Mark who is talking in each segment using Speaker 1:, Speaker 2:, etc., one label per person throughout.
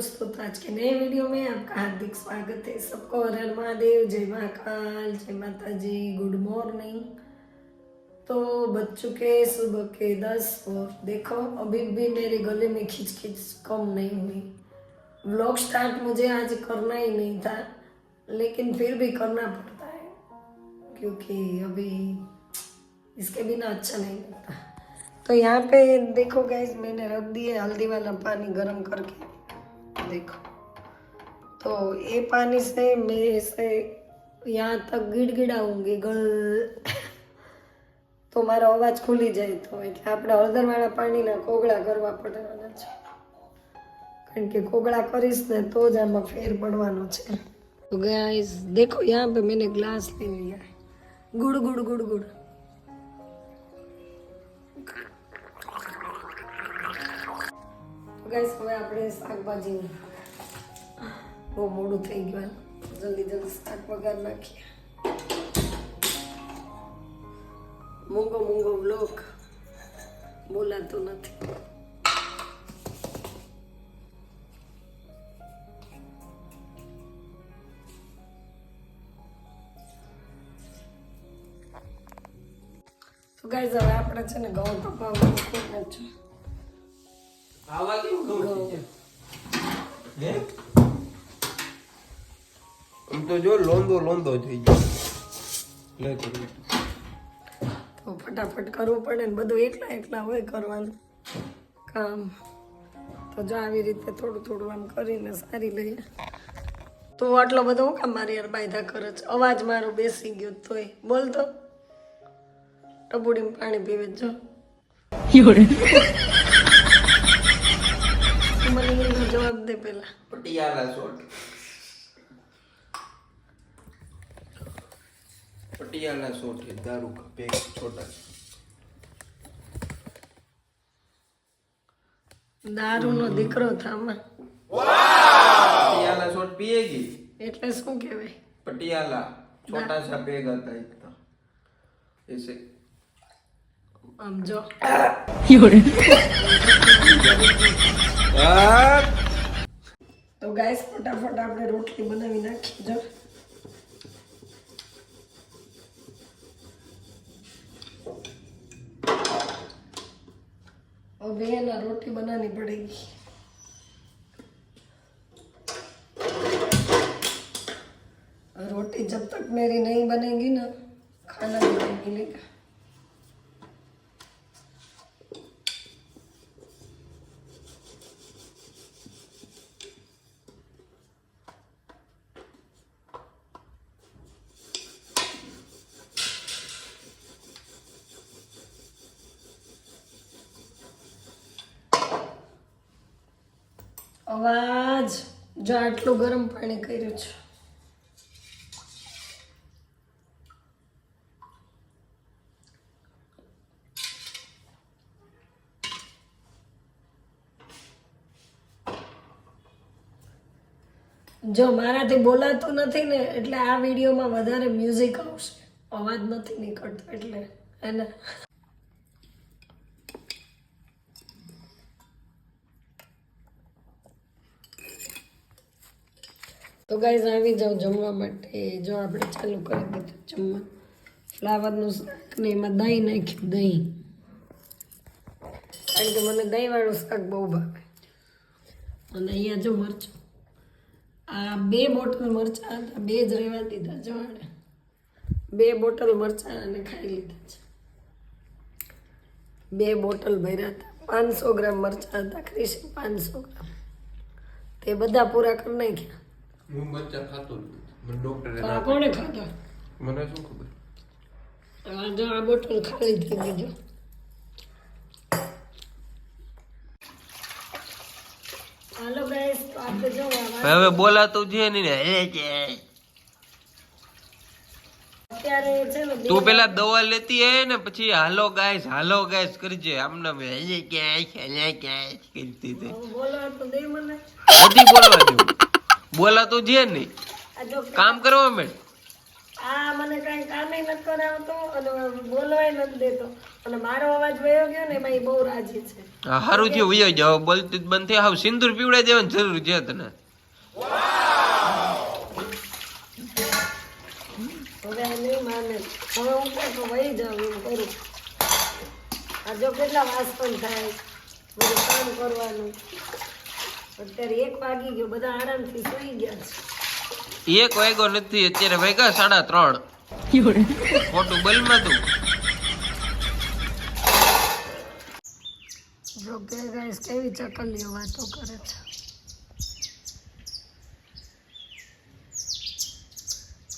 Speaker 1: दोस्तों तो आज के नए वीडियो में आपका हार्दिक स्वागत है सबको। हर महादेव, जय महाकाल, जय माता जी गुड मॉर्निंग। तो बज चुके सुबह के दस, और देखो, अभी भी मेरे गले में खिंच खिंच कम नहीं हुई। व्लॉग स्टार्ट मुझे आज करना ही नहीं था, लेकिन फिर भी करना पड़ता है, क्योंकि अभी इसके बिना अच्छा नहीं लगता। तो यहाँ पे देखो गैस मैंने रख दिए हल्दी वाला पानी गर्म करके। देखो तो ये पानी से मैं ऐसे यहाँ तक ગીડગીડાઉંગી ગળ તો મારો અવાજ ખુલી જાય તો એટલે આપણે હળદરવાળા પાણીના કોગળા કરવા પડવાના છે કારણ કે કોગળા કરીશ ને તો જ આમાં ફેર પડવાનો છે તો ગાઈસ देखो यहाँ पे मैंने ग्लास ले लिया है गुड़ गुड़ गुड़ Guys હવે આપણે શાકભાજી બહુ મોડું થઈ ગયું જલ્દી જલ્દી શાક વગર નાખીએ. મૂંગો મૂંગો બ્લોક બોલાતો નથી. તો ગાઈઝ હવે આપણે છે ને ઘઉં ખૂબ નાખજો
Speaker 2: આવા કેમ કહું હે? આમ તો જો લોંદો લોંદો થઈ ગયો. લે
Speaker 1: તો ફટાફટ કરવું પડે ને બધું એકલા એકલા હોય કરવાનું. કામ. તો જો આવી રીતે થોડું થોડું આમ કરીને સારી લઈએ. તો આટલો બધો હું કામ મારી યાર બાયધા કરે છે? અવાજ મારો બેસી ગયો તોય. બોલ તો. ટબુડીમાં પાણી પીવે જો. જવાબ દે પેલા
Speaker 2: પટિયાલા શોર્ટ પટિયાલા શોર્ટ હે દારૂ કા પેક છોટા
Speaker 1: દારૂ નો દીકરો થામા
Speaker 2: પટિયાલા પીએ પીએગી
Speaker 1: એટલે શું કેવાય
Speaker 2: પટિયાલા છોટા સા પેગ હતા એક તો એસે
Speaker 1: આમ જો યોરે તો ગાઈસ ફટાફટ આપણે રોટલી બનાવી નાખીએ જો अब ये ना रोटी बनानी पड़ेगी रोटी जब तक मेरी नहीं बनेगी ना खाना भी नहीं मिलेगा અવાજ. જો આટલું ગરમ પાણી કર્યું છે. જો મારાથી બોલાતું નથી ને, એટલે આ વિડીયોમાં વધારે મ્યુઝિક આવશે. અવાજ નથી નીકળતો, એટલે એને તો ગાઈઝ આવી જાઓ જમવા માટે. જો આપણે ચાલુ કરી દીધું જમવા. ફ્લાવરનું શાક ને એમાં દહીં નાખ્યું, દહીં. કારણ કે મને દહીંવાળું શાક બહુ ભાવે. અને અહીંયા જો મરચું. આ બે બોટલ મરચાં હતા, બે જ રહેવા દીધા જો બે બોટલ મરચાં અને ખાઈ લીધા છે. બે બોટલ ભર્યા હતા. પાંચસો ગ્રામ મરચાં હતા, ક્રિશ પાંચસો ગ્રામ. તે બધા પૂરા કરી નાખ્યા.
Speaker 2: હું બચ્ચા ખાતો જ નથી. મને ડોક્ટરે ના
Speaker 1: કોણે ખાધા?
Speaker 2: મને શું ખબર?
Speaker 1: આ જો આ બોટલ ખાલી થઈ ગઈ જો. હાલો ગાઈસ આપણે જો
Speaker 2: હવે બોલાતું છે નહીં ને. હે છે
Speaker 1: અત્યારે છે ને
Speaker 2: તું પેલા દવા લેતી હે ને પછી હાલો ગાઈસ હાલો ગાઈસ કરજે. આમને હે ક્યાં હે ક્યાં કરતી હતી
Speaker 1: બોલો તો દે મને.
Speaker 2: નથી બોલવા જેવું બોલાતું છે નહીં.
Speaker 1: આ જો
Speaker 2: કામ કરવા મેં
Speaker 1: આ મને કાંઈ કામે નથી કરાવતો અને બોલવાય નથી દેતો. અને મારો અવાજ વયો ગયો ને એમાં એ બહુ રાજી છે.
Speaker 2: હારું થયું વયો જાવ બોલતું જ બંધ થઈ. હાવ સિંદૂર પીવડાઈ દેવાની જરૂર છે તને.
Speaker 1: હવે નહીં માને. હવે હું વહી જાઉં કરું. આ જો કેટલા વાસણ થાય. બધું કામ કરવાનું. અત્યારે એક વાગી ગયો બધા આરામથી સુઈ ગયા છે.
Speaker 2: એક વાગ્યો નથી અત્યારે વાગ્યા સાડા ત્રણ. ખોટું બોલમાં તું.
Speaker 1: ગાઈસ કેવી ચકલીઓ વાતો કરે છે.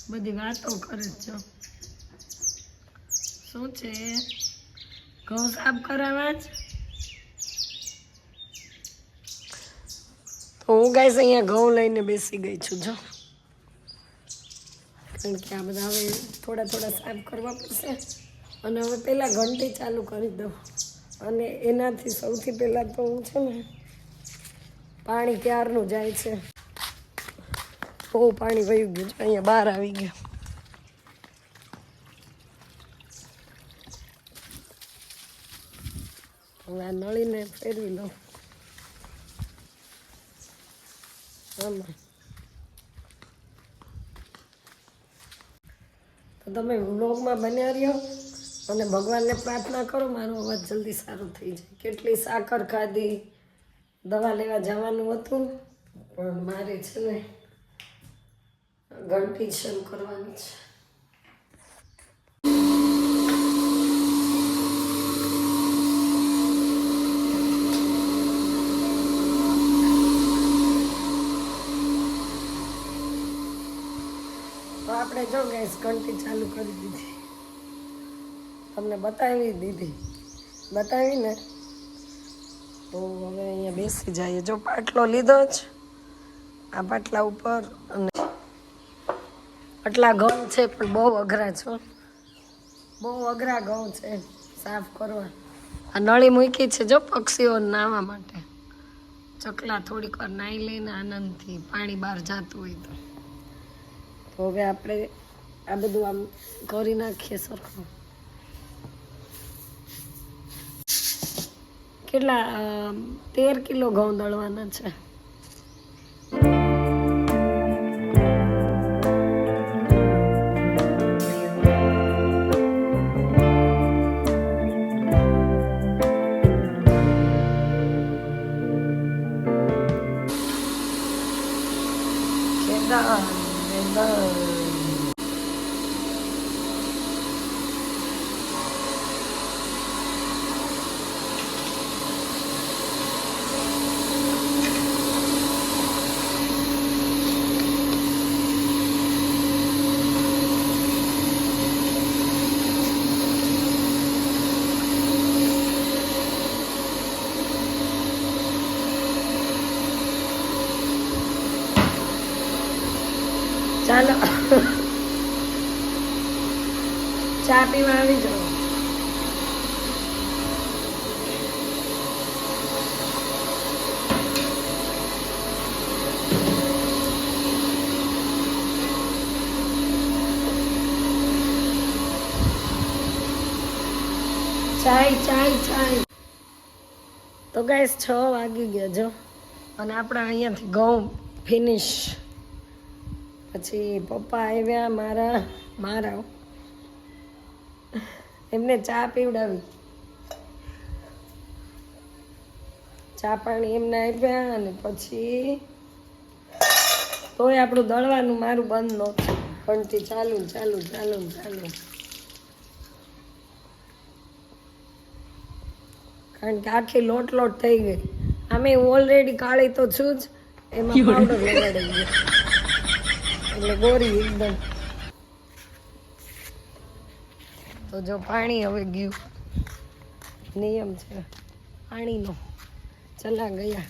Speaker 1: બધી વાતો કરે છે. શું છે? ઘઉં સાફ કરાવવા જ? તો હું ગાઈસ અહીંયા ઘઉં લઈને બેસી ગઈ છું, જો. કારણ કે આ બધા હવે થોડા થોડા સાફ કરવા પડશે. અને હવે પહેલાં ઘંટી ચાલુ કરી દઉં. અને એનાથી સૌથી પહેલાં તો હું છે ને પાણી ક્યારનું જાય છે? બહુ પાણી વયું ગયું છે, અહીંયા બહાર આવી ગયા. હવે આ નળીને ફેરવી લઉં. આમાં. તો તમે વ્લોગમાં બન્યા રહ્યો અને ભગવાનને પ્રાર્થના કરો, મારો અવાજ જલ્દી સારો થઈ જાય. કેટલી સાકર ખાધી દવા લેવા જવાનું હતું, પણ મારે છે ને ઘંટી શરૂ કરવાની છે તો જો ગેસ ઘંટી ચાલુ કરી દીધી. તમને બતાવી દીધી. બતાવી ને તો હવે અહીંયા બેસી જઈએ. જો પાટલો લીધો જ. આ પાટલા ઉપર અને આટલા ઘઉં છે, પણ બહુ અઘરા છો બહુ અઘરા ઘઉં છે, સાફ કરવા. આ નળી મૂકી છે જો પક્ષીઓ નાહવા માટે. ચકલા થોડીક વાર નાહી લઈને આનંદથી પાણી બહાર જતું હોય તો. તો હવે આપણે આ બધું આમ કરી નાખીએ સરખું. કેટલા તેર કિલો ઘઉં દળવાના છે. Tchau! ચા પીવા આવી ચાય ચાય ચાય. તો ગાઈસ છ વાગી ગયા, જો. અને આપણે અહીંયાથી ઘઉં ફિનિશ પછી પપ્પા આવ્યા મારા મારા. એમને ચા પીવડાવી. ચા પાણી એમને આપ્યા અને પછી તોય આપણું દળવાનું મારું બંધ નહોતું. ઘંટી ચાલુ ચાલુ ચાલુ ચાલુ. કારણ કે આખી લોટ લોટ થઈ ગઈ. આમે ઓલરેડી કાળી તો છું જ એમાં પાવડર લગાડી ગયો એટલે ગોરી એકદમ. તો જો પાણી હવે ગયું. નિયમ છે. પાણીનો ચલા ગયા.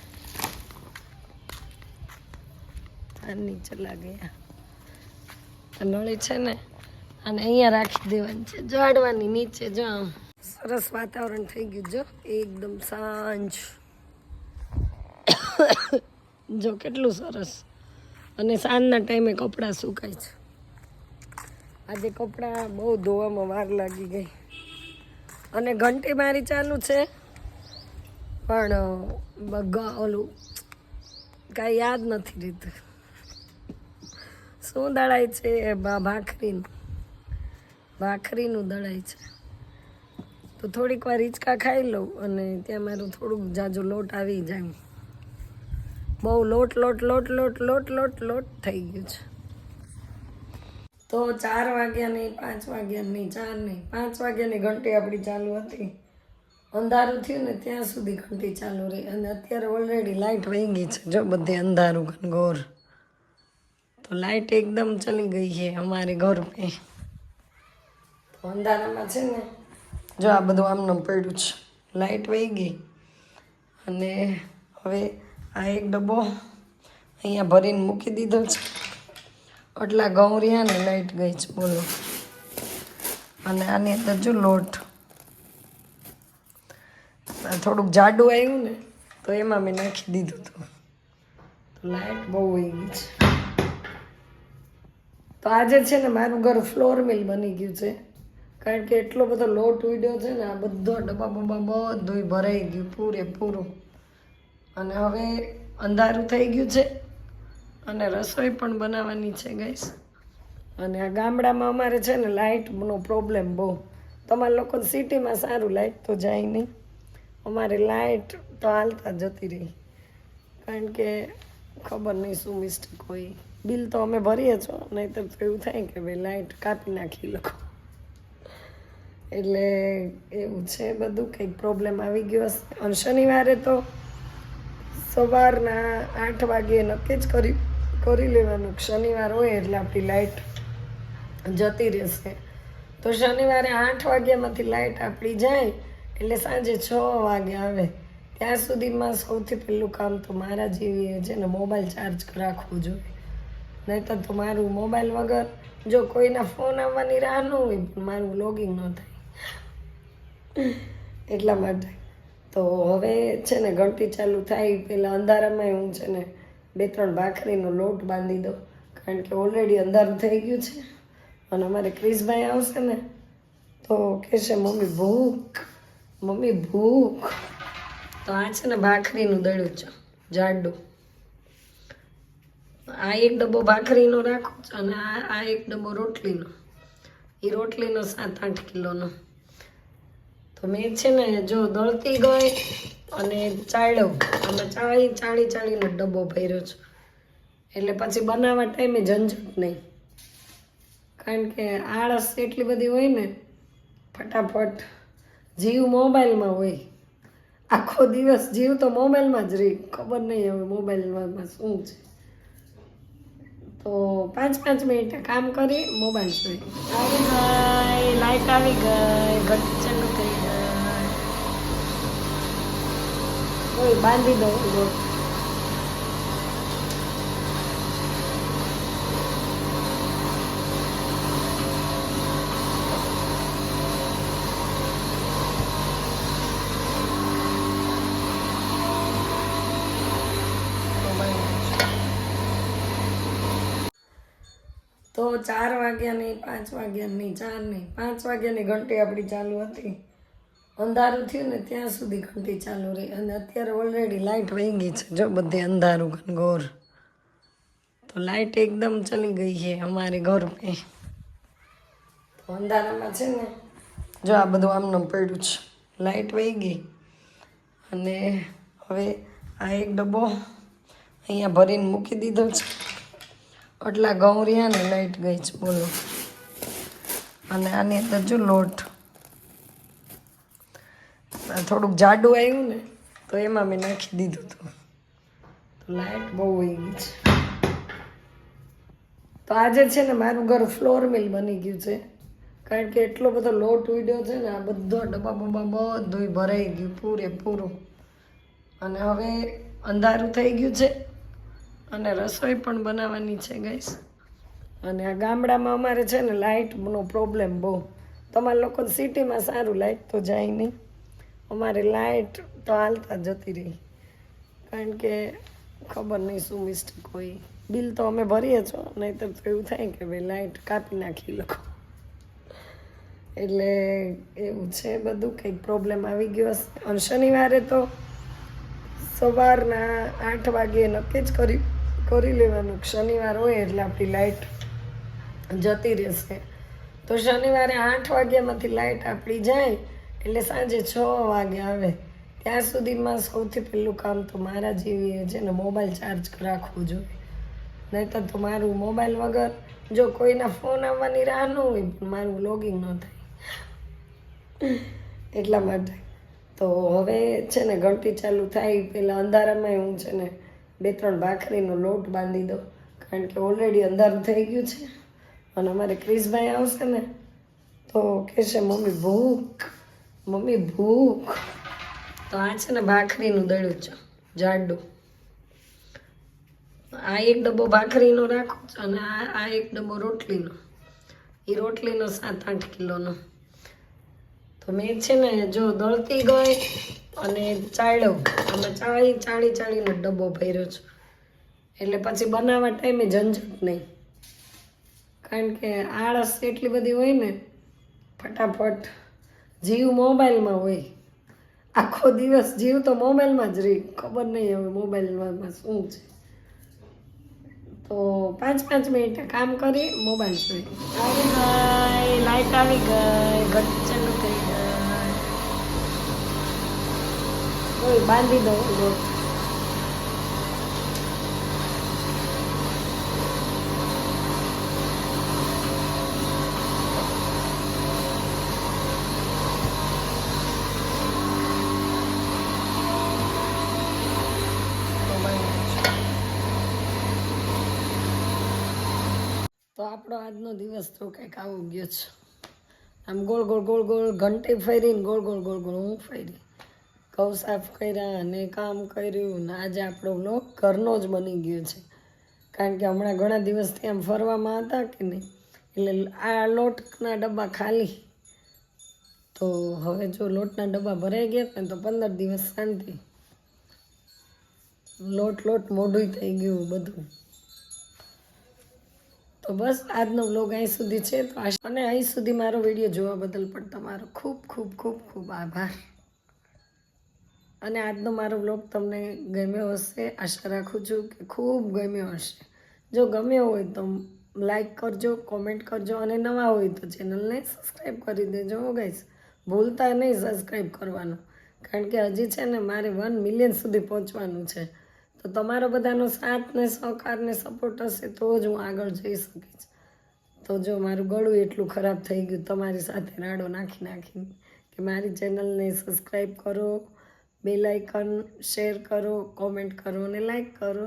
Speaker 1: પાણી ચલા ગયા. નળી છે ને અને અહીંયા રાખી દેવાની છે. ઝાડવાની નીચે, જો આમ. સરસ વાતાવરણ થઈ ગયું. જો, એકદમ સાંજ. જો કેટલું સરસ. અને સાંજના ટાઈમે કપડાં સુકાય છે. આજે કપડાં બહુ ધોવામાં વાર લાગી ગઈ. અને ઘંટી મારી ચાલુ છે. પણ ઓલું, કાંઈ યાદ નથી રીતું શું દળાય છે એ ભાખરીનું? ભાખરીનું દળાય છે. તો થોડીક વાર હિંચકા ખાઈ લઉં અને ત્યાં મારું થોડુંક જાજો લોટ આવી જાય. બહુ લોટ લોટ લોટ લોટ લોટ લોટ લોટ થઈ ગયું છે. તો ચાર વાગ્યા નહીં, પાંચ વાગ્યા નહીં પાંચ વાગ્યાની ઘંટી આપણી ચાલુ હતી. અંધારું થયું ને ત્યાં સુધી ઘંટી ચાલુ રહી. અને અત્યારે ઓલરેડી લાઇટ વહી ગઈ છે જો બધે અંધારું ઘનઘોર તો લાઇટ એકદમ ચલી ગઈ છે અમારે ઘર પે. તો અંધારામાં છે ને, જો આ બધું આમનું પડ્યું છે. લાઇટ વહી ગઈ અને હવે આ એક ડબ્બો અહીંયા ભરીને મૂકી દીધો છે. આટલા ઘઉં રહ્યા ને લાઇટ ગઈ છે, બોલો. અને આની અંદર જો લોટ. થોડુંક જાડું આવ્યું ને, તો એમાં મેં નાખી દીધું હતું. તો લાઇટ બહુ વહી ગઈ છે. તો આજે છે ને મારું ઘર ફ્લોર મિલ બની ગયું છે. કારણ કે એટલો બધો લોટ ઉડ્યો છે ને, આ બધો ડબ્બા બબ્બા બધું ભરાઈ ગયું, પૂરેપૂરું. અને હવે અંધારું થઈ ગયું છે. અને રસોઈ પણ બનાવવાની છે ગઈશ અને આ ગામડામાં અમારે છે ને લાઇટનો પ્રોબ્લેમ બહુ. તમારા લોકો સિટીમાં સારું લાઇટ તો જાય નહીં. અમારે લાઇટ તો હાલતા જતી રહી. કારણ કે ખબર નહીં શું મિસ્ટેક હોય. બિલ તો અમે ભરીએ છો, નહીંતર તો એવું થાય કે ભાઈ લાઇટ કાપી નાખી લખો એટલે એવું છે બધું, કંઈક પ્રોબ્લેમ આવી ગયો હશે. અને શનિવારે તો સવારના આઠ વાગે નક્કી જ કરી કરી લેવાનું. શનિવાર હોય એટલે આપણી લાઇટ જતી રહેશે. તો શનિવારે આઠ વાગ્યામાંથી લાઇટ આપણી જાય એટલે સાંજે છ વાગે આવે. ત્યાં સુધીમાં સૌથી પહેલું કામ તો મારા જેવી છે ને મોબાઈલ ચાર્જ રાખવું જોઈએ. નહીંતર તો મારું મોબાઈલ વગર જો કોઈના ફોન આવવાની રાહ ન હોય, પણ મારું લોગિંગ ન થાય. એટલા માટે. તો હવે છે ને ઘંટી ચાલુ થાય પહેલાં અંધારામાં હું છે ને બે ત્રણ ભાખરીનો લોટ બાંધી દો કારણ કે ઓલરેડી અંધારું થઈ ગયું છે. અને અમારે ક્રિશભાઈ આવશે ને, તો કહેશે, મમ્મી, ભૂખ મમ્મી, ભૂખ. તો આ છે ને ભાખરીનું દળ્યું છે, જાડું. આ એક ડબ્બો ભાખરીનો રાખું છું અને આ આ એક ડબ્બો રોટલીનો. એ રોટલીનો સાત આઠ કિલોનો. તો મેં છે ને જો દળતી ગઈ અને ચાળ્યો અને ચાળી ચાળી ચાળીનો ડબ્બો ભર્યો છે. એટલે પછી બનાવવા ટાઈમે ઝંઝટ નહીં. કારણ કે આળસ એટલી બધી હોય ને, ફટાફટ જીવ મોબાઈલમાં હોય. આખો દિવસ જીવ તો મોબાઈલમાં જ રહી. ખબર નહીં હવે મોબાઈલમાં શું છે. તો પાંચ પાંચ મિનિટે કામ કરી, મોબાઈલ જોઈ. આવી ગઈ લાઈટ આવી ગઈ ઘટ ચાલુ થઈ ગઈ કોઈ બાંધી દઉં. લોટ તો ચાર વાગ્યા નહીં પાંચ વાગ્યા નહીં ચાર નહીં પાંચ વાગ્યાની ઘંટી આપણી ચાલુ હતી. અંધારું થયું ને ત્યાં સુધી ઘંટી ચાલુ રહી. અને અત્યારે ઓલરેડી લાઇટ વહી ગઈ છે. જો બધે અંધારું ઘનઘોર તો લાઇટ એકદમ ચલી ગઈ છે અમારે ઘર પે. તો અંધારામાં છે ને, જો આ બધું આમનું પડ્યું છે. લાઇટ વહી ગઈ અને હવે આ એક ડબ્બો અહીંયા ભરીને મૂકી દીધો છે. આટલા ઘઉં રહ્યા ને લાઇટ ગઈ છે, બોલો. અને આની અંદર જો લોટ. થોડુંક જાડું આવ્યું ને, તો એમાં મેં નાખી દીધું હતું. લાઇટ બહુ વહી ગઈ છે. તો આજે છે ને, મારું ઘર ફ્લોર મિલ બની ગયું છે. કારણ કે એટલો બધો લોટ ઉડ્યો છે ને, આ બધો ડબ્બા બબ્બા બધું ભરાઈ ગયું પૂરેપૂરું અને હવે અંધારું થઈ ગયું છે. અને રસોઈ પણ બનાવવાની છે ગાઈસ અને આ ગામડામાં અમારે છે ને લાઇટનો પ્રોબ્લેમ બહુ. તમારા લોકો સિટીમાં સારું લાઇટ તો જાય નહીં. અમારે લાઇટ તો હાલતા જતી રહી. કારણ કે ખબર નહીં શું મિસ્ટેક હોય. બિલ તો અમે ભરીએ છો નહીંતર તો એવું થાય કે ભાઈ લાઇટ કાપી નાખી લોકો. એટલે એવું છે બધું, કંઈક પ્રોબ્લેમ આવી ગયો હશે. અને શનિવારે તો સવારના આઠ વાગે નક્કી જ કરી કરી લેવાનું શનિવાર હોય એટલે આપણી લાઈટ જતી રહેશે. તો શનિવારે આઠ વાગ્યામાંથી લાઇટ આપણી જાય એટલે સાંજે છ વાગે આવે. ત્યાં સુધીમાં સૌથી પહેલું કામ તો મારા જેવી છે ને મોબાઈલ ચાર્જ રાખવું જોઈએ. નહીંતર તો મારું મોબાઈલ વગર જો કોઈના ફોન આવવાની રાહ ન હોય, પણ મારું લોગિંગ ન થાય. એટલા માટે. તો હવે છે ને ઘંટી ચાલુ થાય પહેલાં અંધારામાં હું છે ને બે ત્રણ ભાખરીનો લોટ બાંધી દઉં. કારણ કે ઓલરેડી અંધારું થઈ ગયું છે. અને અમારે ક્રિશભાઈ આવશે ને, તો કહેશે, મમ્મી, ભૂખ. મમ્મી, ભૂખ. તો આ છે ને ભાખરીનું દળ્યું છે, જાડું. આ એક ડબ્બો ભાખરીનો રાખું અને આ આ એક ડબ્બો રોટલીનો. એ રોટલીનો સાત આઠ કિલોનો. તો મેં છે ને જો દળતી ગઈ અને ચાળ્યો. અમે ચાળી ચાળી, ચાળીનો ડબ્બો ભર્યો છું. એટલે પછી બનાવવા ટાઈમે ઝંઝટ નહીં. કારણ કે આળસ એટલી બધી હોય ને, ફટાફટ. જીવ મોબાઈલમાં હોય. આખો દિવસ જીવ તો મોબાઈલમાં જ રહી. ખબર નહીં હવે મોબાઈલમાં શું છે. તો પાંચ પાંચ મિનિટ કામ કરી મોબાઈલ જોઈ. આવી ગઈ લાઈટ આવી ગઈ. ઘટ ચાલુ થઈ ગઈ. બાંધી દઉં લોટ તો બાંધી દઉં. તો આપણો આજનો દિવસ તો કંઈક આવો ગયો છે. આમ ગોળ ગોળ ગોળ ગોળ ઘંટી ફેરીને ગોળ ગોળ ગોળ ગોળ હું ફેરી. ઘઉં સાફ કર્યા અને કામ કર્યું ને આજે આપણો બ્લોગ ઘરનો જ બની ગયો છે. કારણ કે હમણાં ઘણા દિવસથી આમ ફરવામાં હતા કે નહીં? એટલે આ લોટના ડબ્બા ખાલી. તો હવે જો લોટના ડબ્બા ભરાઈ ગયા ને તો પંદર દિવસ શાંતિ. લોટ લોટ મોઢું થઈ ગયું બધું. તો બસ આજનો વ્લોગ અહીં સુધી છે. તો અને અહીં સુધી મારો વીડિયો જોવા બદલ પણ તમારો ખૂબ ખૂબ ખૂબ ખૂબ આભાર. અને આજનો મારો વ્લોગ તમને ગમ્યો હશે, આશા રાખું છું કે ખૂબ ગમ્યો હશે. જો ગમ્યો હોય તો લાઈક કરજો કોમેન્ટ કરજો, અને નવા હોય તો ચેનલને સબસ્ક્રાઈબ કરી દેજો ગાઈશ ભૂલતા નહીં સબસ્ક્રાઈબ કરવાનું. કારણ કે હજી છે ને મારે વન મિલિયન સુધી પહોંચવાનું છે. તો તમારો બધાનો સાથ ને સહકાર ને સપોર્ટ હશે તો જ હું આગળ જઈ શકીશ. તો જો મારું ગળું એટલું ખરાબ થઈ ગયું, તમારી સાથે રાડો નાખી નાખીને કે મારી ચેનલને સબસ્ક્રાઈબ કરો બેલ શેર કરો કોમેન્ટ કરો અને લાઈક કરો.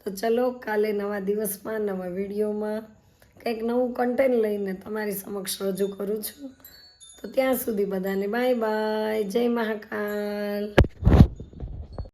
Speaker 1: તો ચલો કાલે નવા દિવસમાં, નવા વિડીયોમાં કંઈક નવું કન્ટેન્ટ લઈને તમારી સમક્ષ રજૂ કરું છું. તો ત્યાં સુધી બધાને બાય બાય જય મહાકાલ.